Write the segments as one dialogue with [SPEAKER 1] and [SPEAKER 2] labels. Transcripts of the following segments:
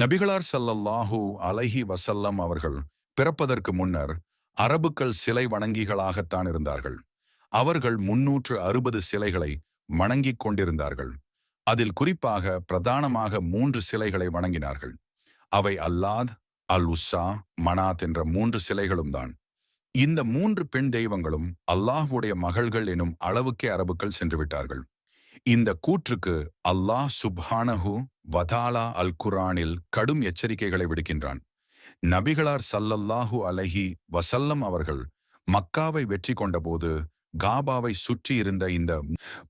[SPEAKER 1] நபிகளார் சல்லல்லாஹூ அலைஹி வசல்லம் அவர்கள் பிறப்பதற்கு முன்னர் அரபுக்கள் சிலை வணங்கிகளாகத்தான் இருந்தார்கள். அவர்கள் முன்னூற்று அறுபது சிலைகளை வணங்கிக் கொண்டிருந்தார்கள். அதில் குறிப்பாக பிரதானமாக மூன்று சிலைகளை வணங்கினார்கள். அவை அல்லாத் அல் உஸ்ஸா மனாத் என்ற மூன்று சிலைகளும் தான். இந்த மூன்று பெண் தெய்வங்களும் அல்லாஹ்வுடைய மகள்கள் எனும் அளவுக்கே அரபுக்கள் சென்றுவிட்டார்கள் இந்த கூற்றுக்கு அல்லாஹ் சுப்ஹானஹு வதாலா அல் குரானில் கடும் எச்சரிக்கைகளை விடுக்கின்றான். நபிகளார் சல்லல்லாஹு அலைஹி வசல்லம் அவர்கள் மக்காவை வெற்றி கொண்டபோது காபாவை சுற்றி இருந்த இந்த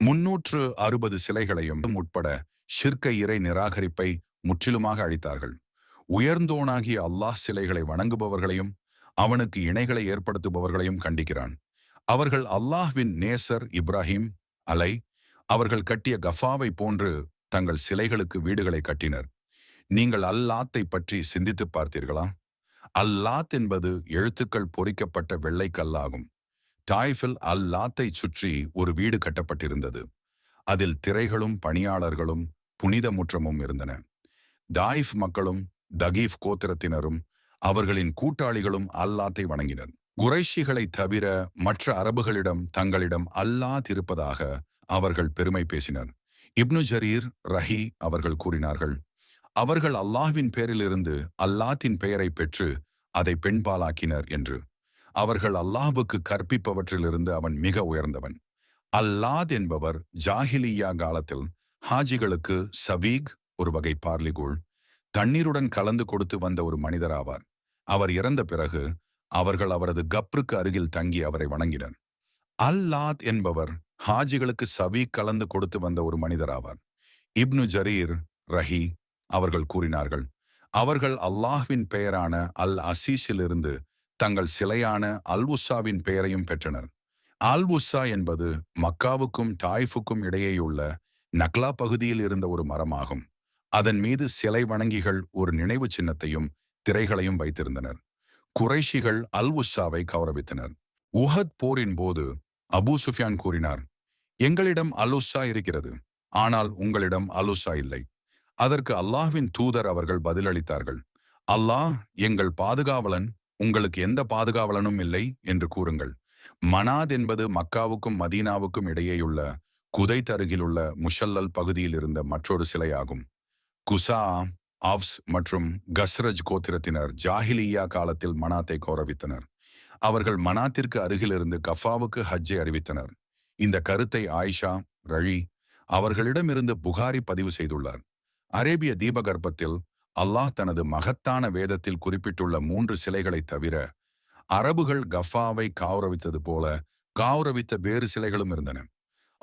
[SPEAKER 1] முன்னூற்று அறுபது சிலைகளையும் உட்பட ஷிர்க இறை நிராகரிப்பை முற்றிலுமாக அழித்தார்கள். உயர்ந்தோனாகிய அல்லாஹ் சிலைகளை வணங்குபவர்களையும் அவனுக்கு இணைகளை ஏற்படுத்துபவர்களையும் கண்டிக்கிறான். அவர்கள் அல்லாஹ்வின் நேசர் இப்ராஹிம் அலை அவர்கள் கட்டிய கஃபாவை போன்று தங்கள் சிலைகளுக்கு வீடுகளை கட்டினர். நீங்கள் அல்லாத்தை பற்றி சிந்தித்து பார்த்தீர்களா? அல்லாத் என்பது எழுத்துக்கள் பொறிக்கப்பட்ட வெள்ளை கல்லாகும் டாய்ஃபில் அல்லாத்தை சுற்றி ஒரு வீடு கட்டப்பட்டிருந்தது. அதில் திரைகளும் பணியாளர்களும் புனித முற்றமும் இருந்தன. டாயிஃப் மக்களும் தகீஃப் கோத்திரத்தினரும் அவர்களின் கூட்டாளிகளும் அல்லாத்தை வணங்கினர். குறைஷிகளை தவிர மற்ற அரபுகளிடம் தங்களிடம் அல்லாத் இருப்பதாக அவர்கள் பெருமை பேசினர். இப்னு ஜரீர் ரஹி அவர்கள் கூறினார்கள் அவர்கள் அல்லாஹ்வின் பேரிலிருந்து அல்லாத்தின் பெயரை பெற்று அதை பெண்பாலாக்கினர் என்று. அவர்கள் அல்லாஹ்வுக்கு கற்பிப்பவற்றிலிருந்து அவன் மிக உயர்ந்தவன். அல்லாத் என்பவர் ஜாஹிலியா காலத்தில் ஹாஜிகளுக்கு சவீக் ஒரு வகை பார்லிகூழ் தண்ணீருடன் கலந்து கொடுத்து வந்த ஒரு மனிதராவார். அவர் இறந்த பிறகு அவர்கள் அவரது கப்ருக்கு அருகில் தங்கி அவரை வணங்கினர். அல்லாத் என்பவர் ஹாஜிகளுக்கு சவி கலந்து கொடுத்து வந்த ஒரு மனிதராவார். இப்னு ஜரீர் ரஹி அவர்கள் கூறினார்கள் அவர்கள் அல்லாஹ்வின் பெயரான அல் அசீஸிலிருந்து தங்கள் சிலையான அல் உஸ்ஸாவின் பெயரையும் பெற்றனர். அல் உஸ்ஸா என்பது மக்காவுக்கும் டாய்ஃபுக்கும் இடையேயுள்ள நக்லா பகுதியில் இருந்த ஒரு மரமாகும். அதன் மீது சிலை வணங்கிகள் ஒரு நினைவு சின்னத்தையும் திரைகளையும் வைத்திருந்தனர். குறைஷிகள் அல் உஸ்ஸாவை கௌரவித்தனர். உஹத் போரின் போது அபு சுஃபியான் கூறினார் எங்களிடம் அல் இருக்கிறது ஆனால் உங்களிடம் அல் இல்லை. அதற்கு அல்லாஹ்வின் தூதர் அவர்கள் பதிலளித்தார்கள் அல்லாஹ் எங்கள் பாதுகாவலன் உங்களுக்கு எந்த பாதுகாவலனும் இல்லை என்று கூறுங்கள். மனாத் என்பது மக்காவுக்கும் மதீனாவுக்கும் இடையேயுள்ள குதைத் அருகிலுள்ள முஷல்லல் பகுதியில் இருந்த மற்றொரு சிலையாகும். குசா ஆவ்ஸ் மற்றும் கஸ்ரஜ் கோத்திரத்தினர் ஜாஹிலியா காலத்தில் மனாத்தை கௌரவித்தனர். அவர்கள் மனாத்திற்கு அருகிலிருந்து கஃபாவுக்கு ஹஜ்ஜை அறிவித்தனர். இந்த கருத்தை ஆயிஷா ரழி அவர்களிடமிருந்து புகாரி பதிவு செய்துள்ளார். அரேபிய தீபகற்பத்தில் அல்லாஹ் தனது மகத்தான வேதத்தில் குறிப்பிட்டுள்ள மூன்று சிலைகளைத் தவிர அரபுகள் கஃபாவை கௌரவித்தது போல கௌரவித்த வேறு சிலைகளும் இருந்தன.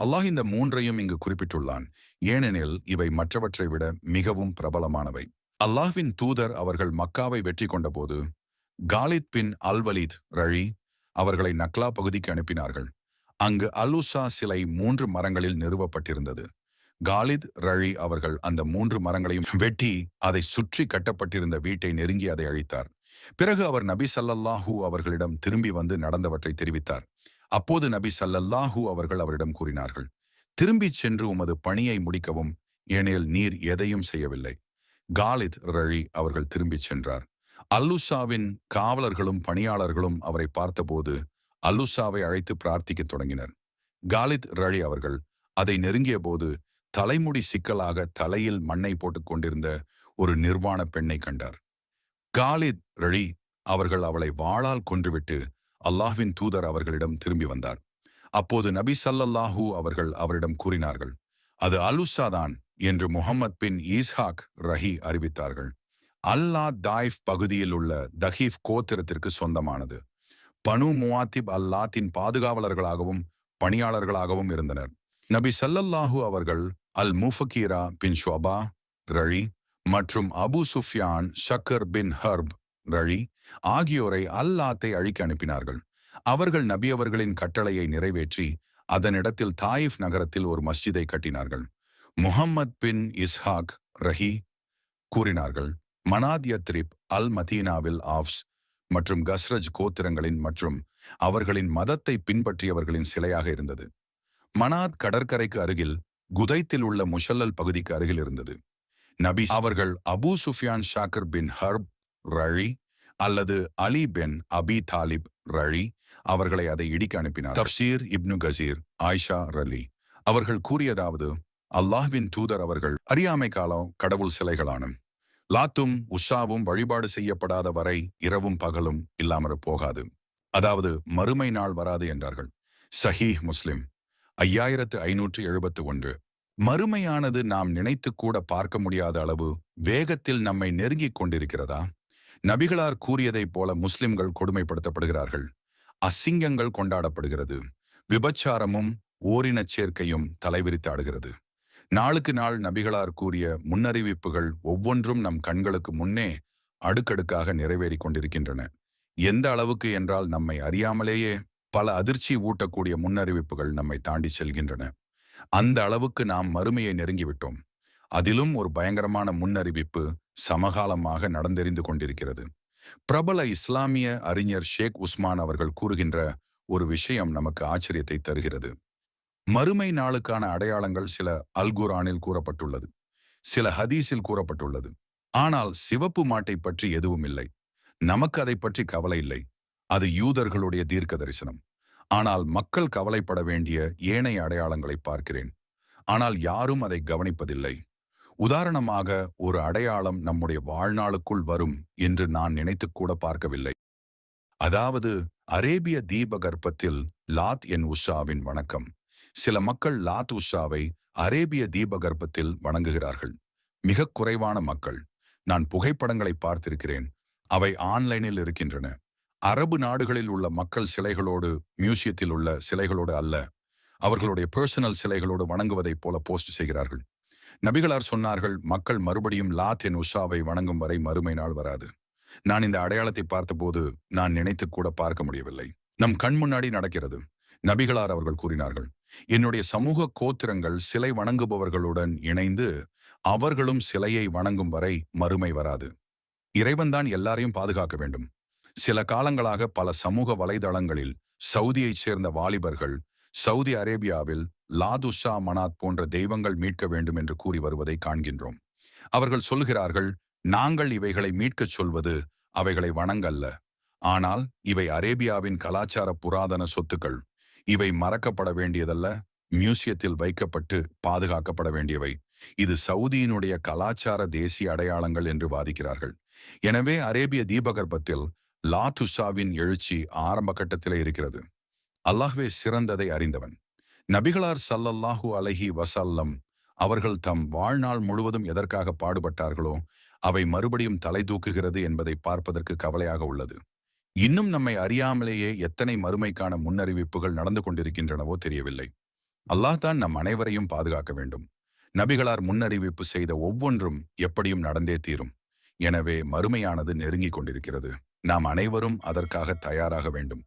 [SPEAKER 1] அல்லாஹ் இந்த மூன்றையும் இங்கு குறிப்பிட்டுள்ளான். ஏனெனில் இவை மற்றவற்றை விட மிகவும் பிரபலமானவை. அல்லாஹ்வின் தூதர் அவர்கள் மக்காவை வெற்றி கொண்டபோது காலித் பின் அல்வலித் ரழி அவர்களை நக்லா பகுதிக்கு அனுப்பினார்கள். அங்கு அலுசா சிலை மூன்று மரங்களில் நிறுவப்பட்டிருந்தது. காலித் ரழி அவர்கள் அந்த மூன்று மரங்களையும் வெட்டி அதை சுற்றி கட்டப்பட்டிருந்த வீட்டை நெருங்கி அதை அழித்தார். பிறகு அவர் நபி சல்லல்லாஹூ அவர்களிடம் திரும்பி வந்து நடந்தவற்றை தெரிவித்தார். அப்போது நபி சல்லல்லாஹூ அவர்கள் அவரிடம் கூறினார்கள் திரும்பிச் சென்று உமது பணியை முடிக்கவும் ஏனெனில் நீர் எதையும் செய்யவில்லை. காலித் ரழி அவர்கள் திரும்பிச் சென்றார். அல்லுசாவின் காவலர்களும் பணியாளர்களும் அவரை பார்த்தபோது அல்லுசாவை அழைத்து பிரார்த்திக்கத் தொடங்கினர். காலித் ரழி அவர்கள் அதை நெருங்கிய போது தலைமுடி சிக்கலாக தலையில் மண்ணை போட்டுக் கொண்டிருந்த ஒரு நிர்வாண பெண்ணை கண்டார். காலித் ரழி அவர்கள் அவளை வாளால் கொன்றுவிட்டு அல்லாஹ்வின் தூதர் அவர்களிடம் திரும்பி வந்தார். அப்போது நபி சல்லல்லாஹூ அவர்கள் அவரிடம் கூறினார்கள் அது அலுசாதான் என்று முகமது பின் ஈஸ்ஹாக் ரஹி அறிவித்தார்கள். அல்லா தாய்ஃப் பகுதியில் உள்ள தஹீஃப் கோத்திரத்திற்கு சொந்தமானது. பனு முவாத்திப் அல்லாத்தின் பாதுகாவலர்களாகவும் பணியாளர்களாகவும் இருந்தனர். நபி சல்லல்லாஹு அவர்கள் அல் முஃபகீரா பின் ஷோபா ரழி மற்றும் Abu Sufyan Sakhr bin Harb ரழி ஆகியோரை அல்லாத்தை அழிக்க அனுப்பினார்கள். அவர்கள் நபி அவர்களின் கட்டளையை நிறைவேற்றி அதனிடத்தில் தாயிஃப் நகரத்தில் ஒரு மஸ்ஜிதை கட்டினார்கள். முஹம்மத் பின் இஸ்ஹாக் ரஹி கூறினார்கள் மனாத் யத்ரிப் அல் மதீனாவில் ஆஃப்ஸ் மற்றும் கஸ்ரஜ் கோத்திரங்களின் மற்றும் அவர்களின் மதத்தை பின்பற்றியவர்களின் சிலையாக இருந்தது. மனாத் கடற்கரைக்கு அருகில் குதைத்தில் உள்ள முஷல்லல் பகுதிக்கு அருகில் இருந்தது. நபி அவர்கள் Abu Sufyan Sakhr bin Harb ரழி அல்லது அலி பின் அபி தாலிப் ரழி அவர்களை அதை இடிக்க அனுப்பினார் தப்சீர் இப்னு கசீர் ஆயிஷா ரலி அவர்கள் கூறியதாவது அல்லாஹ்வின் தூதர் அவர்கள் அறியாமை காலம் கடவுள் சிலைகளான லாத்தும் உஷாவும் வழிபாடு செய்யப்படாத வரை இரவும் பகலும் இல்லாமற் போகாது. அதாவது மறுமை நாள் வராது என்றார்கள். சஹீஹ் முஸ்லிம். ஐயாயிரத்து ஐநூற்று எழுபத்து ஒன்று மறுமையானது நாம் நினைத்து கூட பார்க்க முடியாத அளவு வேகத்தில் நம்மை நெருங்கிக் கொண்டிருக்கிறதா? நபிகளார் கூறியதைப் போல முஸ்லிம்கள் கொடுமைப்படுத்தப்படுகிறார்கள். அசிங்கங்கள் கொண்டாடப்படுகிறது. விபச்சாரமும் ஓரினச் சேர்க்கையும் தலைவிரித்தாடுகிறது நாளுக்கு நாள் நபிகளார் கூறிய முன்னறிவிப்புகள் ஒவ்வொன்றும் நம் கண்களுக்கு முன்னே அடுக்கடுக்காக நிறைவேறிக் கொண்டிருக்கின்றன. எந்த அளவுக்கு என்றால் நம்மை அறியாமலேயே பல அதிர்ச்சி ஊட்டக்கூடிய முன்னறிவிப்புகள் நம்மை தாண்டி செல்கின்றன. அந்த அளவுக்கு நாம் மறுமையை நெருங்கிவிட்டோம். அதிலும் ஒரு பயங்கரமான முன்னறிவிப்பு சமகாலமாக நடந்தெறிந்து கொண்டிருக்கிறது. பிரபல இஸ்லாமிய அறிஞர் ஷேக் உஸ்மான் அவர்கள் கூறுகின்ற ஒரு விஷயம் நமக்கு ஆச்சரியத்தை தருகிறது. மறுமை நாளுக்கான அடையாளங்கள் சில அல்குரானில் கூறப்பட்டுள்ளது. சில ஹதீஸில் கூறப்பட்டுள்ளது. ஆனால் சிவப்பு மாட்டை பற்றி எதுவும் இல்லை. நமக்கு அதை பற்றி கவலை இல்லை. அது யூதர்களுடைய தீர்க்க தரிசனம் ஆனால் மக்கள் கவலைப்பட வேண்டிய ஏனைய அடையாளங்களை பார்க்கிறேன். ஆனால் யாரும் அதை கவனிப்பதில்லை. உதாரணமாக ஒரு அடையாளம் நம்முடைய வாழ்நாளுக்குள் வரும் என்று நான் நினைத்து கூட பார்க்கவில்லை. அதாவது அரேபிய தீபகற்பத்தில் லாத் என் உஷாவின் வணக்கம். சில மக்கள் லாத் உஷாவை அரேபிய தீபகற்பத்தில் வணங்குகிறார்கள். மிக குறைவான மக்கள். நான் புகைப்படங்களை பார்த்திருக்கிறேன். அவை ஆன்லைனில் இருக்கின்றன. அரபு நாடுகளில் உள்ள மக்கள் சிலைகளோடு மியூசியத்தில் உள்ள சிலைகளோடு அல்ல. அவர்களுடைய பர்சனல் சிலைகளோடு வணங்குவதைப் போல போஸ்ட் செய்கிறார்கள். நபிகளார் சொன்னார்கள் மக்கள் மறுபடியும் லாத் என் உஷாவை வணங்கும் வரை மறுமை நாள் வராது. நான் இந்த அடையாளத்தை பார்த்தபோது நான் நினைத்து கூட பார்க்க முடியவில்லை. நம் கண் முன்னாடி நடக்கிறது. நபிகளார் அவர்கள் கூறினார்கள் என்னுடைய சமூக கோத்திரங்கள் சிலை வணங்குபவர்களுடன் இணைந்து அவர்களும் சிலையை வணங்கும் வரை மறுமை வராது. இறைவன்தான் எல்லாரையும் பாதுகாக்க வேண்டும். சில காலங்களாக பல சமூக வலைதளங்களில் சவுதியைச் சேர்ந்த வாலிபர்கள் சவுதி அரேபியாவில் லாதுஷா மனாத் போன்ற தெய்வங்கள் மீட்க வேண்டும் என்று கூறி வருவதை காண்கின்றோம். அவர்கள் சொல்கிறார்கள் நாங்கள் இவைகளை மீட்கச் சொல்வது அவைகளை வணங்கல்ல. ஆனால் இவை அரேபியாவின் கலாச்சார புராதன சொத்துக்கள். இவை மறக்கப்பட வேண்டியதல்ல. மியூசியத்தில் வைக்கப்பட்டு பாதுகாக்கப்பட வேண்டியவை. இது சவுதியினுடைய கலாச்சார தேசிய அடையாளங்கள் என்று வாதிக்கிறார்கள். எனவே அரேபிய தீபகற்பத்தில் லாத்துஷாவின் எழுச்சி ஆரம்ப கட்டத்திலே இருக்கிறது. அல்லாஹ்வே சிறந்ததை அறிந்தவன். நபிகளார் சல்லல்லாஹூ அலஹி வசல்லம் அவர்கள் தம் வாழ்நாள் முழுவதும் எதற்காக பாடுபட்டார்களோ அவை மறுபடியும் தலை தூக்குகிறது என்பதை பார்ப்பதற்கு கவலையாக உள்ளது. இன்னும் நம்மை அறியாமலேயே எத்தனை மறுமைக்கான முன்னறிவிப்புகள் நடந்து கொண்டிருக்கின்றனவோ தெரியவில்லை. அல்லாஹ் தான் நம் அனைவரையும் பாதுகாக்க வேண்டும். நபிகளார் முன்னறிவிப்பு செய்த ஒவ்வொன்றும் எப்படியும் நடந்தே தீரும். எனவே மறுமையானது நெருங்கிக் கொண்டிருக்கிறது. நாம் அனைவரும் அதற்காக தயாராக வேண்டும்.